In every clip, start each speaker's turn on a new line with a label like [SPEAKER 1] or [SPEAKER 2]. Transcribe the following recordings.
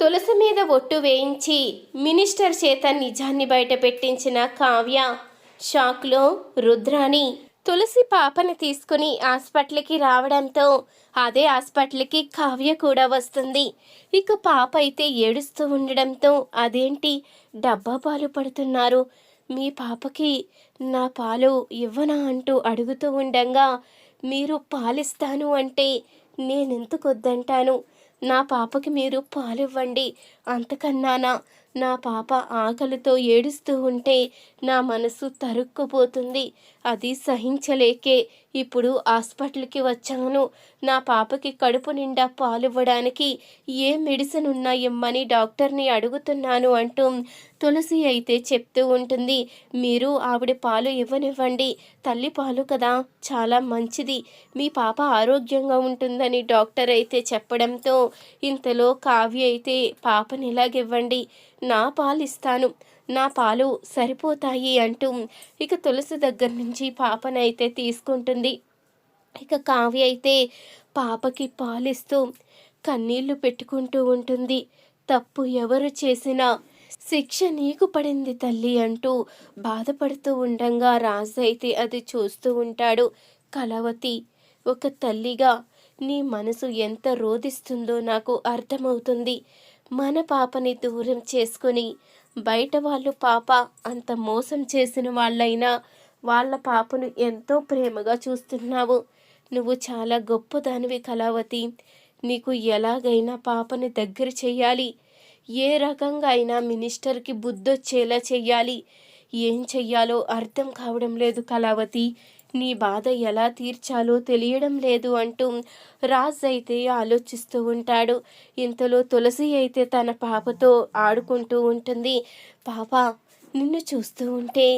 [SPEAKER 1] తులసి మీద ఒట్టు వేయించి మినిస్టర్ చేత నిజాన్ని బయట పెట్టించిన కావ్య షాక్లో రుద్రాని తులసి పాపని తీసుకుని హాస్పిటల్కి రావడంతో అదే హాస్పిటల్కి కావ్య కూడా వస్తుంది. ఇక పాప అయితే ఏడుస్తూ ఉండడంతో అదేంటి? డబ్బా పాలు పడుతున్నారు. మీ పాపకి నా పాలు ఇవ్వనా అంటూ అడుగుతూ ఉండంగా మీరు పాలిస్తాను అంటే నేనెందుకు వద్దంటాను నా పాపకి మీరు పాలివ్వండి. అంతకన్నానా? నా పాప ఆకలితో ఏడుస్తూ ఉంటే నా మనసు తరుక్కుపోతుంది. అది సహించలేకే. ఇప్పుడు హాస్పిటల్కి వచ్చాను. నా పాపకి కడుపు నిండా పాలివ్వడానికి ఏ మెడిసిన్ ఉన్నాయమ్మని డాక్టర్ని అడుగుతున్నాను అంటూ తులసి అయితే చెప్తూ ఉంటుంది మీరు ఆవిడ పాలు ఇవ్వనివ్వండి. తల్లి పాలు కదా చాలా మంచిది. మీ పాప ఆరోగ్యంగా ఉంటుందని డాక్టర్ అయితే చెప్పడంతో ఇంతలో కావ్య అయితే పాపని ఇలాగివ్వండి. నా పాలు ఇస్తాను. నా పాలు సరిపోతాయి అంటూ ఇక తులసి దగ్గర నుంచి పాపనైతే తీసుకుంటుంది. ఇక కావ్య అయితే పాపకి పాలిస్తూ కన్నీళ్ళు పెట్టుకుంటూ ఉంటుంది. తప్పు ఎవరు చేసినా శిక్ష నీకు పడింది తల్లి అంటూ బాధపడుతూ ఉండగా రాజు అయితే అది చూస్తూ ఉంటాడు. కలవతి ఒక తల్లిగా నీ మనసు ఎంత రోధిస్తుందో నాకు అర్థమవుతుంది. మన పాపని దూరం చేసుకొని బయట వాళ్ళు పాప అంత మోసం చేసిన వాళ్ళైనా వాళ్ళ పాపను ఎంతో ప్రేమగా చూస్తున్నావు. నువ్వు చాలా గొప్పదానివి కళావతి. నీకు ఎలాగైనా పాపని దగ్గర చేయాలి. ఏ రకంగా అయినా మినిస్టర్కి బుద్ధొచ్చేలా చెయ్యాలి. ఏం చెయ్యాలో అర్థం కావడం లేదు కళావతి. నీ బాధ ఎలా తీర్చాలో తెలియడం లేదు అంటూ రాజ్ అయితే ఆలోచిస్తూ ఉంటాడు. ఇంతలో తులసి అయితే తన పాపతో ఆడుకుంటూ ఉంటుంది. పాప నిన్ను చూస్తూ ఉంటే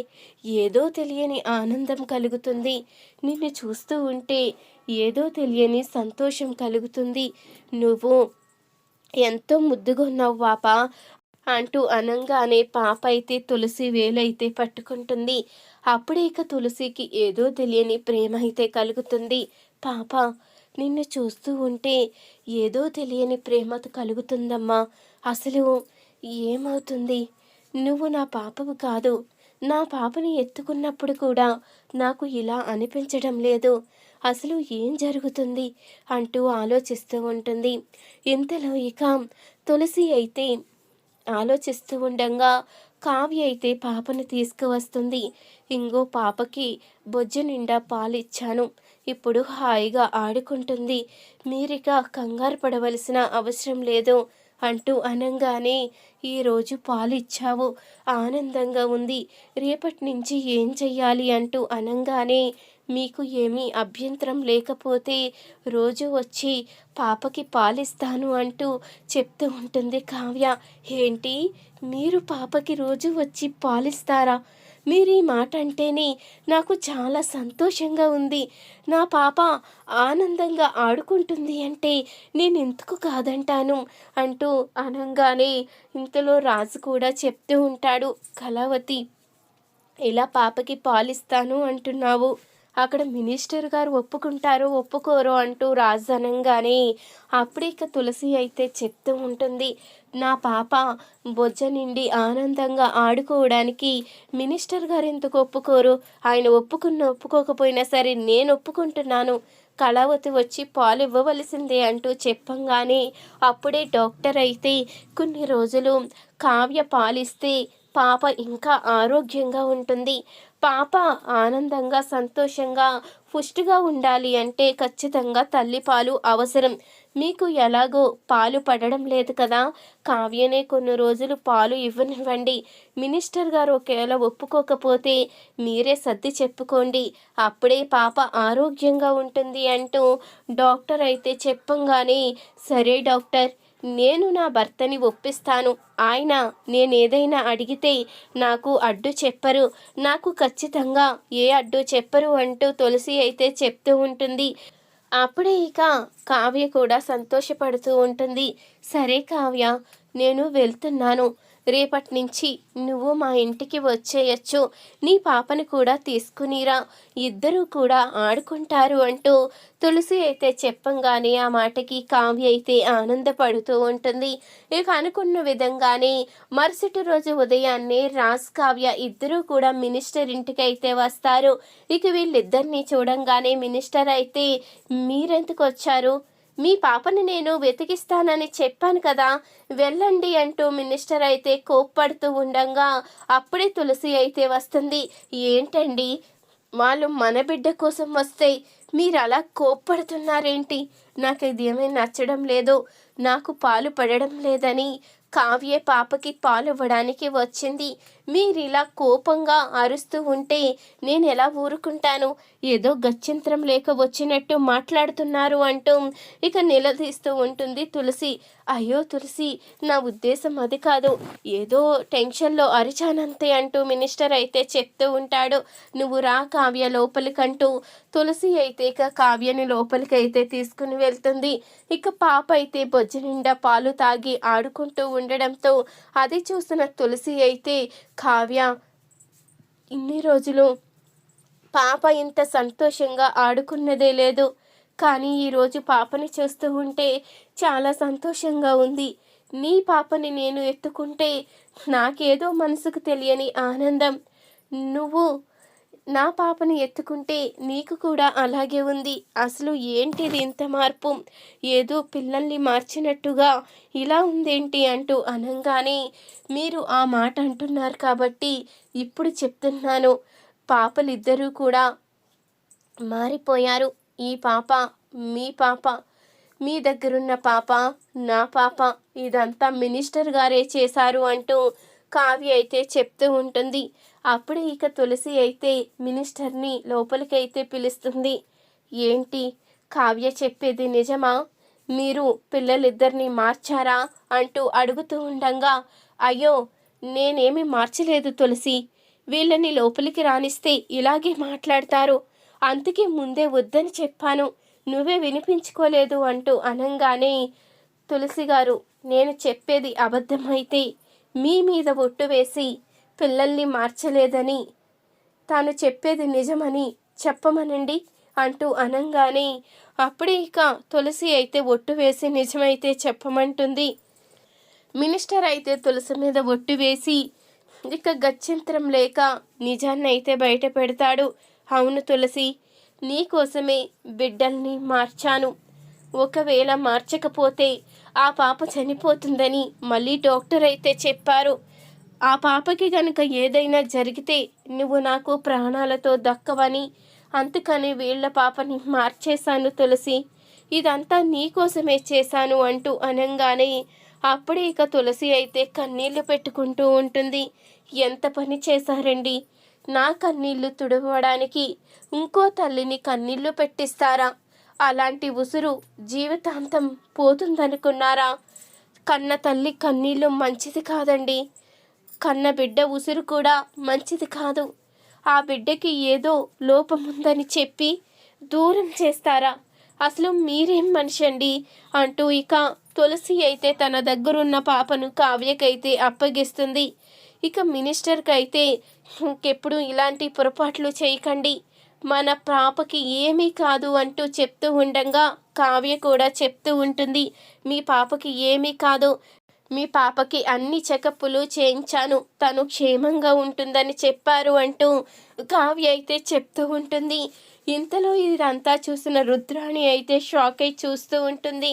[SPEAKER 1] ఏదో తెలియని ఆనందం కలుగుతుంది. నిన్ను చూస్తూ ఉంటే ఏదో తెలియని సంతోషం కలుగుతుంది. నువ్వు ఎంతో ముద్దుగా ఉన్నావు పాప అంటూ అనంగానే పాప అయితే తులసి వేలైతే పట్టుకుంటుంది. అప్పుడే ఇక తులసికి ఏదో తెలియని ప్రేమ అయితే కలుగుతుంది. పాప నిన్ను చూస్తూ ఉంటే ఏదో తెలియని ప్రేమ కలుగుతుందమ్మా. అసలు ఏమవుతుంది? నువ్వు నా పాపవు కాదు. నా పాపని ఎత్తుకున్నప్పుడు కూడా నాకు ఇలా అనిపించడం లేదు. అసలు ఏం జరుగుతుంది? అంటూ ఆలోచిస్తూ ఉంటుంది. ఇంతలో ఇక తులసి అయితే ఆలోచిస్తూ ఉండగా కావ్య అయితే పాపను తీసుకువస్తుంది. ఇంకో పాపకి బొజ్జ నిండా పాలిచ్చాను. ఇప్పుడు హాయిగా ఆడుకుంటుంది. మీరిక కంగారు పడవలసిన అవసరం లేదు. అంటూ అనంగానే ఈరోజు పాలిచ్చావు. ఆనందంగా ఉంది. రేపటి నుంచి ఏం చెయ్యాలి? అంటూ అనంగానే మీకు ఏమీ అభ్యంతరం లేకపోతే రోజు వచ్చి పాపకి పాలిస్తాను అంటూ చెప్తూ ఉంటుంది కావ్య. ఏంటి? మీరు పాపకి రోజు వచ్చి పాలిస్తారా? మీరు ఈ మాట అంటేనే నాకు చాలా సంతోషంగా ఉంది. నా పాప ఆనందంగా ఆడుకుంటుంది అంటే నేను ఎందుకు కాదంటాను? అంటూ అనంగానే ఇంతలో రాజు కూడా చెప్తూ ఉంటాడు. కళావతి ఇలా పాపకి పాలిస్తాను అంటున్నావు? అక్కడ మినిస్టర్ గారు ఒప్పుకుంటారో ఒప్పుకోరో అంటూ రాజనంగానే అప్పుడే ఇక తులసి అయితే చెప్తూ ఉంటుంది. నా పాప బొజ్జ నిండి ఆనందంగా ఆడుకోవడానికి మినిస్టర్ గారు ఎందుకు ఒప్పుకోరు? ఆయన ఒప్పుకున్న ఒప్పుకోకపోయినా సరే నేను ఒప్పుకుంటున్నాను. కళావతి వచ్చి పాలు ఇవ్వవలసిందే అంటూ చెప్పంగానే అప్పుడే డాక్టర్ అయితే కొన్ని రోజులు కావ్య పాలిస్తే పాప ఇంకా ఆరోగ్యంగా ఉంటుంది. పాప ఆనందంగా సంతోషంగా పుష్టిగా ఉండాలి అంటే ఖచ్చితంగా తల్లిపాలు అవసరం. మీకు ఎలాగో పాలు పడడం లేదు కదా. కావ్యనే కొన్ని రోజులు పాలు ఇవ్వనివ్వండి. మినిస్టర్ గారు ఒకవేళ ఒప్పుకోకపోతే మీరే సర్ది చెప్పుకోండి. అప్పుడే పాప ఆరోగ్యంగా ఉంటుంది అంటూ డాక్టర్ అయితే చెప్పంగానే సరే డాక్టర్ నేను నా భర్తని ఒప్పిస్తాను. ఆయన నేనేదైనా అడిగితే నాకు అడ్డు చెప్పరు. నాకు ఖచ్చితంగా ఏ అడ్డు చెప్పరు అంటూ తులసి అయితే చెప్తూ ఉంటుంది. అప్పుడే ఇక కావ్య కూడా సంతోషపడుతూ ఉంటుంది. సరే కావ్య నేను వెళ్తున్నాను. రేపటి నుంచి నువ్వు మా ఇంటికి వచ్చేయచ్చు. నీ పాపను కూడా తీసుకునిరా. ఇద్దరూ కూడా ఆడుకుంటారు అంటూ తులసి అయితే చెప్పంగానే ఆ మాటకి కావ్య అయితే ఆనందపడుతూ ఉంటుంది. ఇక అనుకున్న విధంగానే మరుసటి రోజు ఉదయాన్నే రాజ్ కావ్య ఇద్దరూ కూడా మినిస్టర్ ఇంటికి అయితే వస్తారు. ఇక వీళ్ళిద్దరిని చూడంగానే మినిస్టర్ అయితే మీరెందుకు వచ్చారు? మీ పాపని నేను వెతికిస్తానని చెప్పాను కదా. వెళ్ళండి అంటూ మినిస్టర్ అయితే కోప్పడుతూ ఉండంగా అప్పుడే తులసి అయితే వస్తుంది. ఏంటండి? వాళ్ళు మన బిడ్డ కోసం వస్తే మీరు అలా కోప్పడుతున్నారేంటి? నాకు ఇది ఏమీ నచ్చడం లేదు. నాకు పాలు పడడం లేదని కావ్య పాపకి పాలు ఇవ్వడానికి వచ్చింది. మీరు ఇలా కోపంగా అరుస్తూ ఉంటే నేను ఎలా ఊరుకుంటాను? ఏదో గత్యంతరం లేక వచ్చినట్టు మాట్లాడుతున్నారు అంటూ ఇక నిలదీస్తూ ఉంటుంది తులసి. అయ్యో తులసి నా ఉద్దేశం అది కాదు. ఏదో టెన్షన్లో అరిచానంతే అంటూ మినిస్టర్ అయితే చెప్తూ ఉంటాడు. నువ్వు రా కావ్య లోపలికంటూ. తులసి అయితే ఇక కావ్యని లోపలికి అయితే తీసుకుని వెళ్తుంది. ఇక పాప అయితే బొజ్జ నిండా పాలు తాగి ఆడుకుంటూ ఉండడంతో అది చూసిన తులసి అయితే కావ్య ఇన్ని రోజులు పాప ఇంత సంతోషంగా ఆడుకున్నదే లేదు. కానీ ఈరోజు పాపని చూస్తూ ఉంటే చాలా సంతోషంగా ఉంది. నీ పాపని నేను ఎత్తుకుంటే నాకేదో మనసుకు తెలియని ఆనందం. నువ్వు నా పాపను ఎత్తుకుంటే నీకు కూడా అలాగే ఉంది. అసలు ఏంటిది ఇంత మార్పు? ఏదో పిల్లల్ని మార్చినట్టుగా ఇలా ఉందేంటి అంటూ అనంగానే మీరు ఆ మాట అంటున్నారు కాబట్టి ఇప్పుడు చెప్తున్నాను. పాపలిద్దరూ కూడా మారిపోయారు. ఈ పాప మీ పాప మీ దగ్గరున్న పాప నా పాప ఇదంతా మినిస్టర్ గారే చేశారు అంటూ కావ్య అయితే చెప్తూ ఉంటుంది. అప్పుడు ఇక తులసి అయితే మినిస్టర్ని లోపలికైతే పిలుస్తుంది. ఏంటి? కావ్య చెప్పేది నిజమా? మీరు పిల్లలిద్దరిని మార్చారా? అంటూ అడుగుతూ ఉండంగా అయ్యో నేనేమి మార్చలేదు తులసి. వీళ్ళని లోపలికి రానిస్తే ఇలాగే మాట్లాడతారు. అందుకే ముందే వద్దని చెప్పాను. నువ్వే వినిపించుకోలేదు అంటూ అనంగానే తులసి గారు నేను చెప్పేది అబద్ధమైతే మీ మీద ఒట్టు వేసి పిల్లల్ని మార్చలేదని తాను చెప్పేది నిజమని చెప్పమనండి అంటూ అనంగానే అప్పుడే ఇక తులసి అయితే ఒట్టు వేసి నిజమైతే చెప్పమంటుంది. మినిస్టర్ అయితే తులసి మీద ఒట్టు వేసి ఇక గత్యంతరం లేక నిజాన్ని అయితే బయట పెడతాడు. అవును తులసి నీకోసమే బిడ్డల్ని మార్చాను. ఒకవేళ మార్చకపోతే ఆ పాప చనిపోతుందని మళ్ళీ డాక్టర్ అయితే చెప్పారు. ఆ పాపకి కనుక ఏదైనా జరిగితే నువ్వు నాకు ప్రాణాలతో దక్కవని అందుకని వీళ్ళ పాపని మార్చేశాను తులసి. ఇదంతా నీకోసమే చేశాను అంటూ అనంగానే అప్పుడే ఇక తులసి అయితే కన్నీళ్ళు పెట్టుకుంటూ ఉంటుంది. ఎంత పని చేశారండి? నా కన్నీళ్ళు తుడవడానికి ఇంకో తల్లిని కన్నీళ్ళు పెట్టిస్తారా? అలాంటి ఉసురు జీవితాంతం పోతుందనుకున్నారా? కన్న తల్లి కన్నీళ్ళు మంచిది కాదండి. కన్న బిడ్డ ఉసురు కూడా మంచిది కాదు. ఆ బిడ్డకి ఏదో లోపం ఉందని చెప్పి దూరం చేస్తారా? అసలు మీరేం మనిషి అండి అంటూ ఇక తులసి అయితే తన దగ్గరున్న పాపను కావ్యకైతే అప్పగిస్తుంది. ఇక మినిస్టర్కి అయితే ఇంకెప్పుడు ఇలాంటి పొరపాట్లు చేయకండి. మన పాపకి ఏమీ కాదు అంటూ చెప్తూ ఉండగా కావ్య కూడా చెప్తూ ఉంటుంది. మీ పాపకి ఏమీ కాదు. మీ పాపకి అన్ని చెకప్పులు చేయించాను. తను క్షేమంగా ఉంటుందని చెప్పారు అంటూ కావ్య అయితే చెప్తూ ఉంటుంది. ఇంతలో ఇదంతా చూసిన రుద్రాణి అయితే షాక్ అయి చూస్తూ ఉంటుంది.